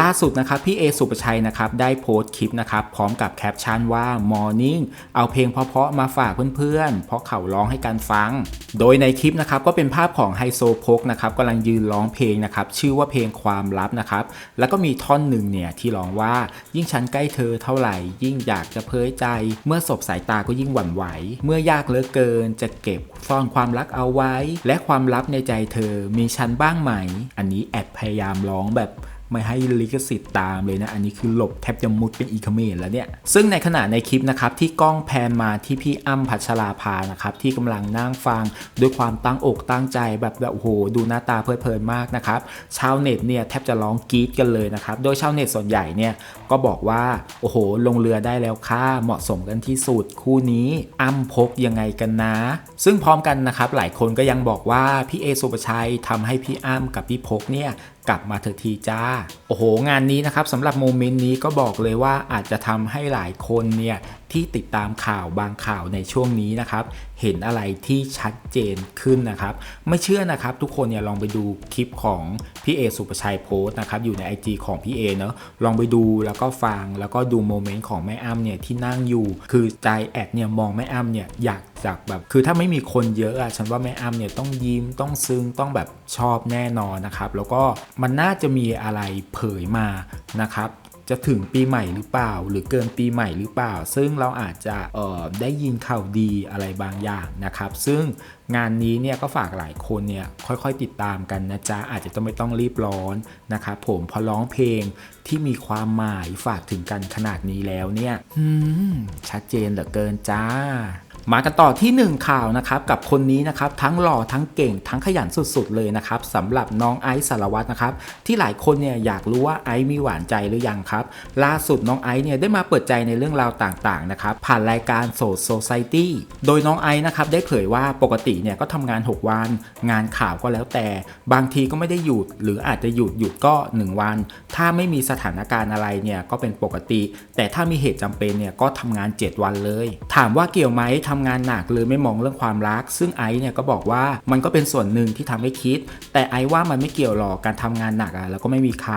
ล่าสุดนะครับพี่เอสุปชัยนะครับได้โพสต์คลิปนะครับพร้อมกับแคปชั่นว่า Morning เอาเพลงเพราะๆมาฝากเพื่อนๆ เพราะเขาร้องให้กันฟัง โดยในคลิปนะครับก็เป็นภาพของไฮโซโพกนะครับกำลังยืนร้องเพลงนะครับชื่อว่าเพลงความลับนะครับแล้วก็มีท่อนหนึ่งเนี่ยที่ร้องว่ายิ่งฉันใกล้เธอเท่าไหร่ ยิ่งอยากจะเพ้อใจ เมื่อสบสายตาก็ยิ่งหวั่นไหว เมื่อยากเหลือเกินจะเก็บซ่อนความรักเอาไว้ และความลับในใจเธอมีฉันบ้างไหม อันนี้แอดพยายามร้องแบบ ไม่ให้ลิขสิทธิ์ตามเลยนะ อันนี้คือหลบแทบจะมุดเป็นอีคเมนแล้วเนี่ย ซึ่งในขณะในคลิปนะครับ ที่กล้องแพนมาที่พี่อ้ำพัชราภานะครับ ที่กำลังนั่งฟังด้วยความตั้งอกตั้งใจแบบแบบโอ้โหดูหน้าตาเพลิดเพลินมากนะครับ ชาวเน็ตเนี่ยแทบจะร้องกรี๊ดกันเลยนะครับ โดยชาวเน็ตส่วนใหญ่เนี่ยก็บอกว่าโอ้โห ลงเรือได้แล้วค่ะเหมาะสมกันที่สุดคู่นี้อ้ำพกยังไงกันนะ ซึ่งพร้อมกันนะครับหลายคนก็ยังบอกว่าพี่เอสุปชัยทำให้พี่อ้ำกับพี่พกเนี่ย กลับมาเถอะทีจ้า โอ้โห งานนี้นะครับสำหรับโมเมนต์นี้ก็บอกเลยว่าอาจจะทำให้หลายคนเนี่ยที่ติดตามข่าวบางข่าวในช่วงนี้นะครับ เห็นอะไรที่ชัดเจนขึ้นนะครับ ไม่เชื่อนะครับ ทุกคนเนี่ยลองไปดูคลิปของพี่เอสุปชัยโพสต์นะครับอยู่ใน IG ของพี่เอเนาะลองไปดูแล้วก็ฟังแล้วก็ดูโมเมนต์ของแม่อ้ำเนี่ยที่นั่งอยู่ คือใจแอดเนี่ยมองแม่อ้ำเนี่ยอยากจากแบบ คือถ้าไม่มีคนเยอะอะฉันว่าแม่อ้ำเนี่ยต้องยิ้มต้องซึ้งต้องแบบชอบแน่นอนนะครับ แล้วก็มันน่าจะมีอะไรเผยมานะครับ จะถึงปีใหม่หรือเปล่า หรือเกินปีใหม่หรือเปล่า ซึ่งเราอาจจะได้ยินข่าวดีอะไรบางอย่างนะครับ ซึ่งงานนี้เนี่ยก็ฝากหลายคนเนี่ยค่อยๆติดตามกันนะจ๊ะอาจจะต้องไม่ต้องรีบร้อนนะครับผมพอร้องเพลงที่มีความหมายฝากถึงกันขนาดนี้แล้วเนี่ยชัดเจนเหลือเกินจ้า มากันต่อที่ 1 ข่าวนะครับกับคนนี้นะครับทั้งหล่อทั้งเก่งทั้งขยันสุดๆเลยนะครับสำหรับน้องไอซ์สารวัตรนะครับที่หลายคนเนี่ยอยากรู้ว่าไอซ์มีหวานใจหรือยังครับล่าสุดน้องไอซ์เนี่ยได้มาเปิดใจในเรื่องราวต่างๆนะครับผ่านรายการโสดโซไซตี้โดยน้องไอซ์นะครับได้เผยว่าปกติเนี่ยก็ทำงาน 6 วัน งานข่าวก็แล้วแต่ บางทีก็ไม่ได้หยุด หรืออาจจะหยุดหยุดก็ 1 วัน ถ้าไม่มีสถานการณ์อะไรเนี่ยก็เป็นปกติ แต่ถ้ามีเหตุจำเป็นเนี่ยก็ทำงาน 7 วันเลย ถามว่าเกี่ยวไหมทำงานหนักหรือไม่มองเรื่องความรัก ซึ่งไอซ์เนี่ยก็บอกว่ามันก็เป็นส่วนหนึ่งที่ทำให้คิด แต่ไอซ์ว่ามันไม่เกี่ยวหรอกการทำงานหนักอะแล้วก็ไม่มีใคร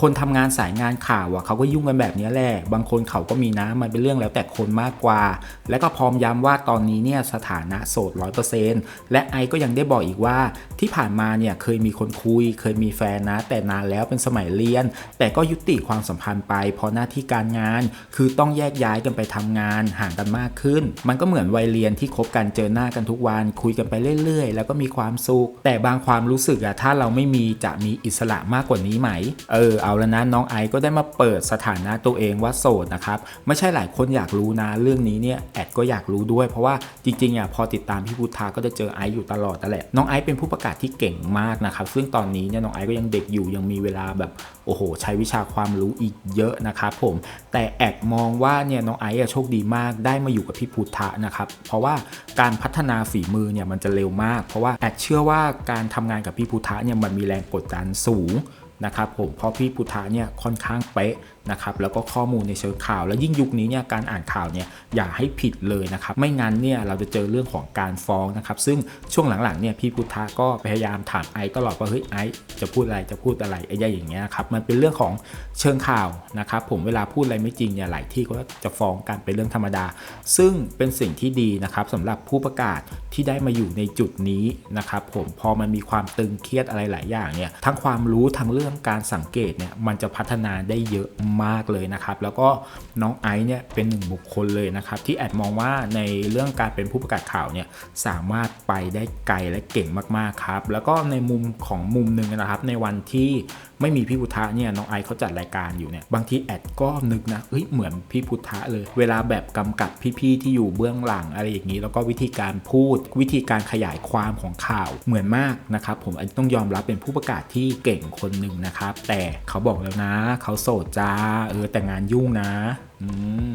คนทำงานสายงานข่าวอะเขาก็ยุ่งกันแบบนี้แหละบางคนเขาก็มีนะมันเป็นเรื่องแล้วแต่คนมากกว่า และก็พร้อมย้ำว่าตอนนี้เนี่ยสถานะโสดร้อยเปอร์เซ็นต์และไอซ์ก็ยังได้บอกอีกว่าที่ผ่านมาเนี่ยเคยมีคนคุย เคยมีแฟนนะ แต่นานแล้วเป็นสมัยเรียน แต่ก็ยุติความสัมพันธ์ไปเพราะหน้าที่การงาน คือต้องแยกย้ายกันไปทำงานห่างกันมากขึ้น มันก็เหมือนวัยเรียนที่คบกันเจอหน้ากันทุกวันคุยกันไปเรื่อยๆ แล้วก็มีความสุข แต่บางความรู้สึกอะถ้าเราไม่มีจะมีอิสระมากกว่านี้ไหม เออเอาแล้วนะน้องไอซ์ก็ได้มาเปิดสถานะตัวเองว่าโสดนะครับ ไม่ใช่หลายคนอยากรู้นะเรื่องนี้เนี่ยแอดก็อยากรู้ด้วยเพราะว่าจริงๆอะพอติดตามพี่พุทธาก็จะเจอไอซ์อยู่ตลอดนั่แหละน้องไอซ์เป็นผู้ประกาศที่เก่งมากนะครับซึ่งตอนนี้เนี่ยน้องไอซ์ก็ยังเด็กอยู่ยังมีเวลาแบบโอ้โห ใช้วิชาความรู้อีกเยอะนะครับผมแต่แอดมองว่าเนี่ยน้องไอซ์อะโชคดีมากได้มาอยู่กับพี่พุทธะนะครับเพราะว่าการพัฒนาฝีมือเนี่ยมันจะเร็วมาก เพราะว่าแอดเชื่อว่าการทำงานกับพี่พุทธะเนี่ยมันมีแรงกดดันสูงนะครับผมเพราะพี่พุทธะเนี่ยค่อนข้างเป๊ะ นะครับแล้วก็ข้อมูลในเชิงข่าว แล้วยิ่งยุคนี้เนี่ยการอ่านข่าวเนี่ยอย่าให้ผิดเลยนะครับไม่งั้นเนี่ยเราจะเจอเรื่องของการฟ้องนะครับซึ่งช่วงหลังๆเนี่ยพี่พุทธะก็พยายามถามไอซ์ตลอดว่าเฮ้ยไอซ์จะพูดอะไรจะพูดอะไรไอ้อย่างเงี้ยครับมันเป็นเรื่องของเชิงข่าวนะครับผมเวลาพูดอะไรไม่จริงเนี่ยหลายที่ก็จะฟ้องกันเป็นเรื่องธรรมดา ซึ่งเป็นสิ่งที่ดีนะครับสำหรับผู้ประกาศที่ได้มาอยู่ในจุดนี้นะครับผมพอมันมีความตึงเครียดอะไรหลายอย่างเนี่ยทั้งความรู้ทั้งเรื่องการสังเกตเนี่ยมันจะพัฒนาได้เยอะมากเลยนะครับแล้วก็น้องไอซ์เนี่ยเป็นหนึ่งบุคคลเลยนะครับที่แอดมองว่าในเรื่องการเป็นผู้ประกาศข่าวเนี่ยสามารถไปได้ไกลและเก่งมากๆครับแล้วก็ในมุมของมุมหนึ่งนะครับในวันที่ ไม่มีพี่พุทธะเนี่ยน้องไอซ์เขาจัดรายการอยู่เนี่ยบางทีแอดก็นึกนะเฮ้ยเหมือนพี่พุทธะเลย เวลาแบบกำกับพี่ๆที่อยู่เบื้องหลังอะไรอย่างนี้ แล้วก็วิธีการพูด วิธีการขยายความของข่าวเหมือนมากนะครับผมอันต้องยอมรับเป็นผู้ประกาศที่เก่งคนหนึ่งนะครับ แต่เขาบอกแล้วนะ เขาโสดจ้าเออแต่งานยุ่งนะ อืม